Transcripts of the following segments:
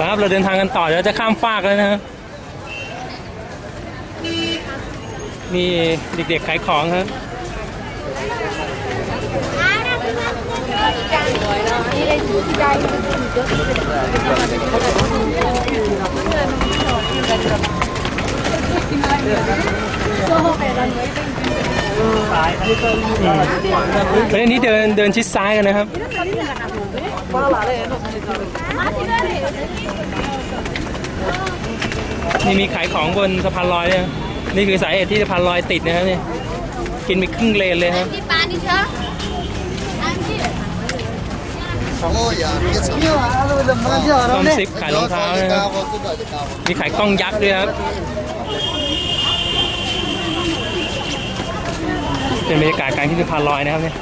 ครับเราเดินทางกันต่อเดี๋ยวจะข้ามฟากแล้วนะมีเด็กๆขายของครับประเด็นนี้เดินเดินชิดซ้ายกันนะครับ นี่มีขายของบนสะพานลอยเนี่ยนี่คือสาเหตุที่สะพานลอยติดนะครับเนี่ยกินไปครึ่งเลนเลยครับต้อมซิปขายรองเท้านะครับมีขายกล้องยักษ์ด้วยครับ เป็นบรรยากาศการที่สะพานลอยนะครับเนี่ย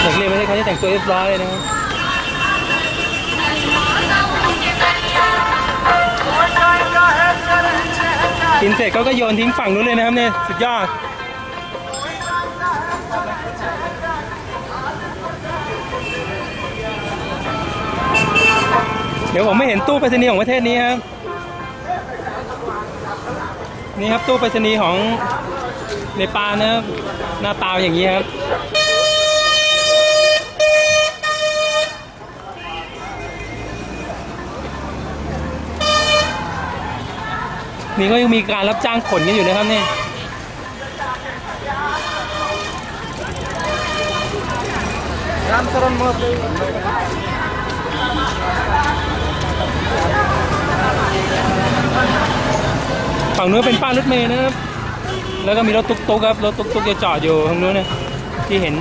เด็กเรียนไม่ได้เขาจะแต่งตัวเรียบร้อยเลยนะครับ กินเสร็จเขาก็โยนทิ้งฝั่งนู้นเลยนะครับเนี่ยสุดยอดเดี๋ยวผมไม่เห็นตู้ไปรษณีย์ของประเทศนี้ครับ นี่ครับตู้ไปรษณีย์ของเนปาลนะครับหน้าตาอย่างนี้ครับ นี่ก็ยังมีการรับจ้างขนกันอยู่นะครับเนี่ยฝั่งนู้นเป็นป้ายรถเมล์นะครับ แล้วก็มีรถตุ๊กๆครับ รถตุ๊กๆจะจอดอยู่ทางนู้นนะที่เห็น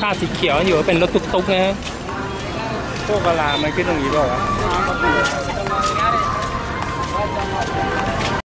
ค่าสีเขียวอยู่เป็นรถตุ๊กๆนะครับพวกกะลามันขึ้นตรงนี้เปล่าวะ